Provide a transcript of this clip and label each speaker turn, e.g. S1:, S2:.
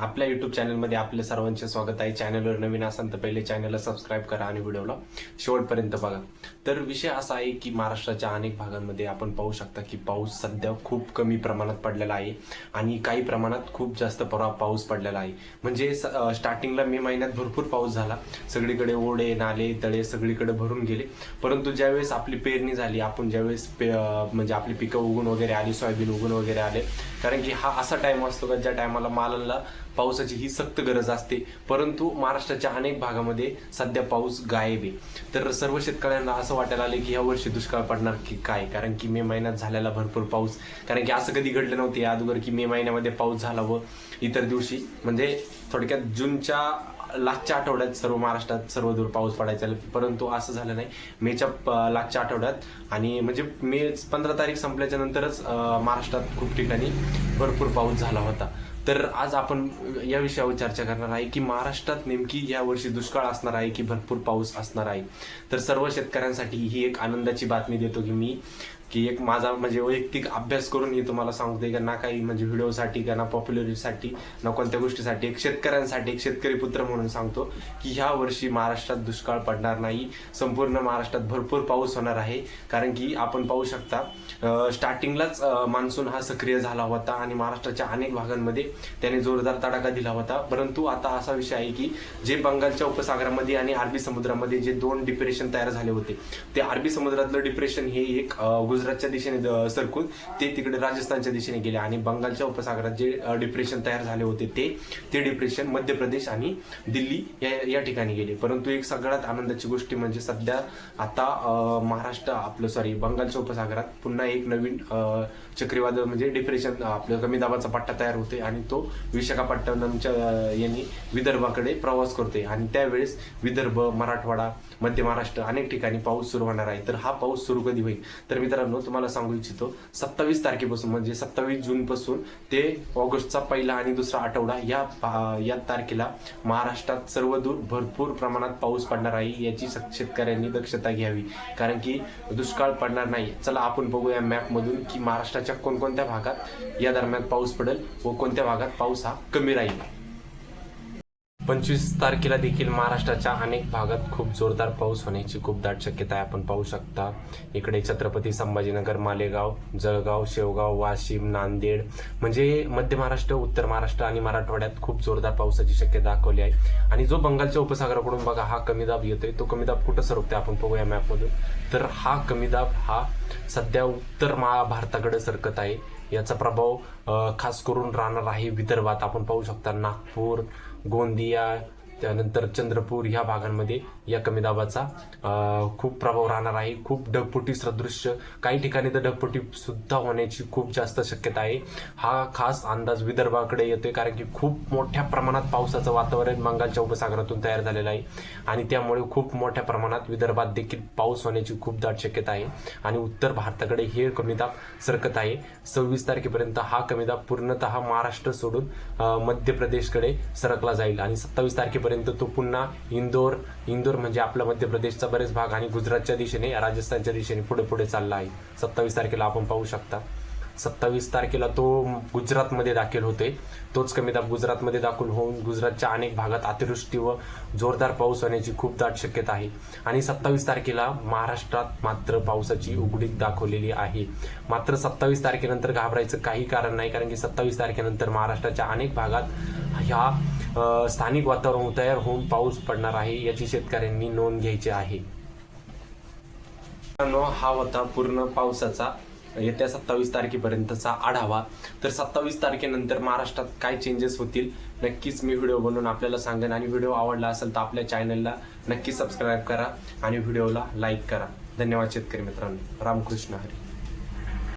S1: आपल्या युट्यूब चॅनलमध्ये आपलं सर्वांचे स्वागत आहे. चॅनलवर नवीन असाल तर पहिले चॅनलला सबस्क्राईब करा आणि व्हिडिओला शेवटपर्यंत बघा. तर विषय असा आहे की महाराष्ट्राच्या अनेक भागांमध्ये आपण पाहू शकता की पाऊस सध्या खूप कमी प्रमाणात पडलेला आहे आणि काही प्रमाणात खूप जास्त परा पाऊस पडलेला आहे. म्हणजे स- स्टार्टिंगला मे महिन्यात भरपूर पाऊस झाला. सगळीकडे ओढे नाले तळे सगळीकडे भरून गेले. परंतु ज्यावेळेस आपली पेरणी झाली आपण ज्यावेळेस पे- म्हणजे आपली पिकं उगून वगैरे आली सोयाबीन उगून वगैरे आले कारण की हा असा टाईम असतो का ज्या टायमाला मालाला पावसाची ही सक्त गरज असते. परंतु महाराष्ट्राच्या अनेक भागामध्ये सध्या पाऊस गायब आहे. तर सर्व शेतकऱ्यांना असं वाटायला आलं की या वर्षी दुष्काळ पडणार की काय? कारण की मे महिन्यात झालेला भरपूर पाऊस. कारण की असं कधी घडलं नव्हते या अगोदर की मे महिन्यामध्ये पाऊस झाला व इतर दिवशी म्हणजे थोडक्यात जूनच्या लास्टच्या आठवड्यात सर्व महाराष्ट्रात सर्व दूर पाऊस पडायचा परंतु असं झालं नाही. मेच्या प- लास्टच्या आठवड्यात. आणि म्हणजे मे पंधरा तारीख संपल्याच्या नंतरच महाराष्ट्रात खूप ठिकाणी भरपूर पाऊस झाला होता. तर आज आपण या विषयावर चर्चा करणार आहे की महाराष्ट्रात नेमकी या वर्षी दुष्काळ असणार आहे की भरपूर पाऊस असणार आहे. तर सर्व शेतकऱ्यांसाठी ही एक आनंदाची बातमी देतो की मी. की एक माझा म्हणजे वैयक्तिक अभ्यास करून मी तुम्हाला सांगतोय का ना काही म्हणजे व्हिडिओसाठी का ना पॉप्युलरिटीसाठी ना कोणत्या गोष्टीसाठी एक शेतकऱ्यांसाठी एक शेतकरी पुत्र म्हणून सांगतो की ह्या वर्षी महाराष्ट्रात दुष्काळ पडणार नाही. संपूर्ण महाराष्ट्रात भरपूर पाऊस होणार आहे. कारण की आपण पाहू शकता स्टार्टिंगलाच मान्सून हा सक्रिय झाला होता आणि महाराष्ट्राच्या अनेक भागांमध्ये त्याने जोरदार तडाखा दिला होता. परंतु आता असा विषय आहे की जे बंगालच्या उपसागरामध्ये आणि अरबी समुद्रामध्ये जे दोन डिप्रेशन तयार झाले होते ते अरबी समुद्रातलं डिप्रेशन हे एक गुजरातच्या दिशेने सरकून ते तिकडे राजस्थानच्या दिशेने गेले आणि बंगालच्या उपसागरात जे डिप्रेशन तयार झाले होते ते ते डिप्रेशन मध्य प्रदेश आणि दिल्ली या या ठिकाणी गेले. परंतु एक सगळ्यात आनंदाची गोष्ट म्हणजे सध्या आता महाराष्ट्र आपलं सॉरी बंगालच्या उपसागरात पुन्हा एक नवीन चक्रीवादळ म्हणजे डिप्रेशन आपलं कमी दाबाचा पट्टा तयार होते आणि तो विशाखापट्टणमच्या यांनी विदर्भाकडे प्रवास करतोय आणि त्यावेळेस विदर्भ मराठवाडा मध्य महाराष्ट्र अनेक ठिकाणी पाऊस सुरू होणार आहे. तर हा पाऊस सुरू कधी होईल? तर मित्रांनो तुम्हाला सांगू इच्छितो सत्तावीस तारखेपासून म्हणजे सत्तावीस जूनपासून ते ऑगस्टचा पहिला आणि दुसरा आठवडा या या तारखेला महाराष्ट्रात सर्वदूर भरपूर प्रमाणात पाऊस पडणार आहे याची शेतकऱ्यांनी दक्षता घ्यावी. कारण की दुष्काळ पडणार नाही. चला आपण बघूया मॅपमधून की महाराष्ट्राच्या कोणकोणत्या भागात या दरम्यान पाऊस पडेल व कोणत्या भागात पाऊस हा कमी राहील. पंचवीस तारखेला देखील महाराष्ट्राच्या अनेक भागात खूप जोरदार पाऊस होण्याची खूप दाट शक्यता आहे. आपण पाहू शकता इकडे छत्रपती संभाजीनगर मालेगाव जळगाव शेवगाव वाशिम नांदेड म्हणजे मध्य महाराष्ट्र उत्तर महाराष्ट्र आणि मराठवाड्यात खूप जोरदार पावसाची शक्यता दाखवली आहे. आणि जो बंगालच्या उपसागराकडून बघा हा कमी दाब येतोय. तो कमी दाब कुठं सरकतोय आपण बघूया मॅपमधून. तर हा कमी दाब हा सध्या उत्तर महाभारताकडे सरकत आहे. याचा प्रभाव खास करून राहणार आहे विदर्भात. आपण पाहू शकता नागपूर gondia त्यानंतर चंद्रपूर ह्या भागांमध्ये या कमी दाबाचा खूप प्रभाव राहणार आहे. खूप ढगफुटी सदृश्य काही ठिकाणी तर ढगफुटी सुद्धा होण्याची खूप जास्त शक्यता आहे. हा खास अंदाज विदर्भाकडे येतोय कारण की खूप मोठ्या प्रमाणात पावसाचं वातावरण बंगालच्या उपसागरातून तयार झालेलं आहे. आणि त्यामुळे खूप मोठ्या प्रमाणात विदर्भात देखील पाऊस होण्याची खूप दाट शक्यता आहे. आणि उत्तर भारताकडे हे कमी दाब सरकत आहे. सव्वीस तारखेपर्यंत हा कमी दाब पूर्णतः महाराष्ट्र सोडून मध्य प्रदेशकडे सरकला जाईल. आणि सत्तावीस तारखेपर्यंत तो पुन्हा इंदोर इंदोर म्हणजे आपला मध्य प्रदेशचा बरेच भाग आणि गुजरातच्या दिशेने राजस्थानच्या दिशेने पुढे पुढे चालला आहे. सत्तावीस तारखेला आपण पाहू शकता. सत्तावीस तारखेला तो गुजरातमध्ये दाखल होते. तोच कमी दाब गुजरातमध्ये दाखल होऊन गुजरातच्या अनेक भागात अतिवृष्टी व जोरदार पाऊस होण्याची खूप दाट शक्यता आहे. आणि सत्तावीस तारखेला महाराष्ट्रात मात्र पावसाची उघडीक दाखवलेली आहे. मात्र सत्तावीस तारखेनंतर घाबरायचं काही कारण नाही कारण की सत्तावीस तारखेनंतर महाराष्ट्राच्या अनेक भागात ह्या स्थानिक वातावरण तयार होऊन पाऊस पडणार आहे याची शेतकऱ्यांनी नोंद घ्यायची आहे. हा होता पूर्ण पावसाचा येत्या सत्तावीस तारखेपर्यंतचा आढावा. तर सत्तावीस तारखेनंतर महाराष्ट्रात काय चेंजेस होतील नक्कीच मी व्हिडिओ बनवून आपल्याला सांगेन. आणि व्हिडिओ आवडला असेल तर आपल्या चॅनलला नक्की सबस्क्राईब करा आणि व्हिडिओला लाईक करा. धन्यवाद शेतकरी मित्रांनो. रामकृष्ण हरी.